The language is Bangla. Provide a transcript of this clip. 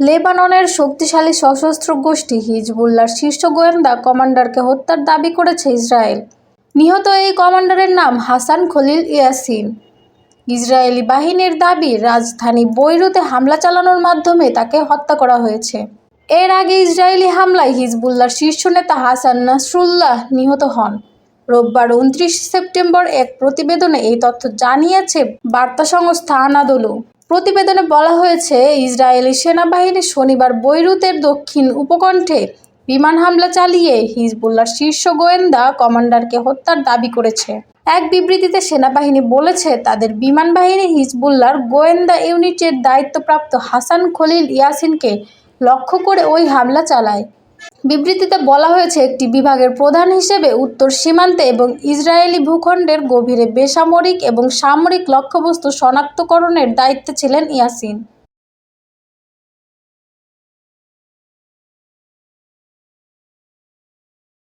লেবাননের শক্তিশালী সশস্ত্র গোষ্ঠী হিজবুল্লার শীর্ষ গোয়েন্দা কমান্ডারকে হত্যার দাবি করেছে ইসরায়েল। নিহত এই কমান্ডারের নাম হাসান খলিল ইয়াসিন। ইসরায়েলি বাহিনীর দাবি, রাজধানী বৈরুতে হামলা চালানোর মাধ্যমে তাকে হত্যা করা হয়েছে। এর আগে ইসরায়েলি হামলায় হিজবুল্লার শীর্ষ নেতা হাসান নাসরুল্লাহ নিহত হন। রোববার উনত্রিশ সেপ্টেম্বর এক প্রতিবেদনে এই তথ্য জানিয়েছে বার্তা সংস্থা আনাদোলু। প্রতিবেদনে বলা হয়েছে, ইসরায়েলি সেনাবাহিনী শনিবার বৈরুতের দক্ষিণ উপকণ্ঠে বিমান হামলা চালিয়ে হিজবুল্লাহর শীর্ষ গোয়েন্দা কমান্ডারকে হত্যার দাবি করেছে। এক বিবৃতিতে সেনাবাহিনী বলেছে, তাদের বিমান বাহিনী হিজবুল্লাহর গোয়েন্দা ইউনিটের দায়িত্বপ্রাপ্ত হাসান খলিল ইয়াসিনকে লক্ষ্য করে ওই হামলা চালায়। বিবৃতিতে বলা হয়েছে, একটি বিভাগের প্রধান হিসেবে উত্তর সীমান্তে এবং ইসরায়েলি ভূখণ্ডের গভীরে বেসামরিক এবং সামরিক লক্ষ্যবস্তু শনাক্তকরণের দায়িত্বে ছিলেন ইয়াসিন।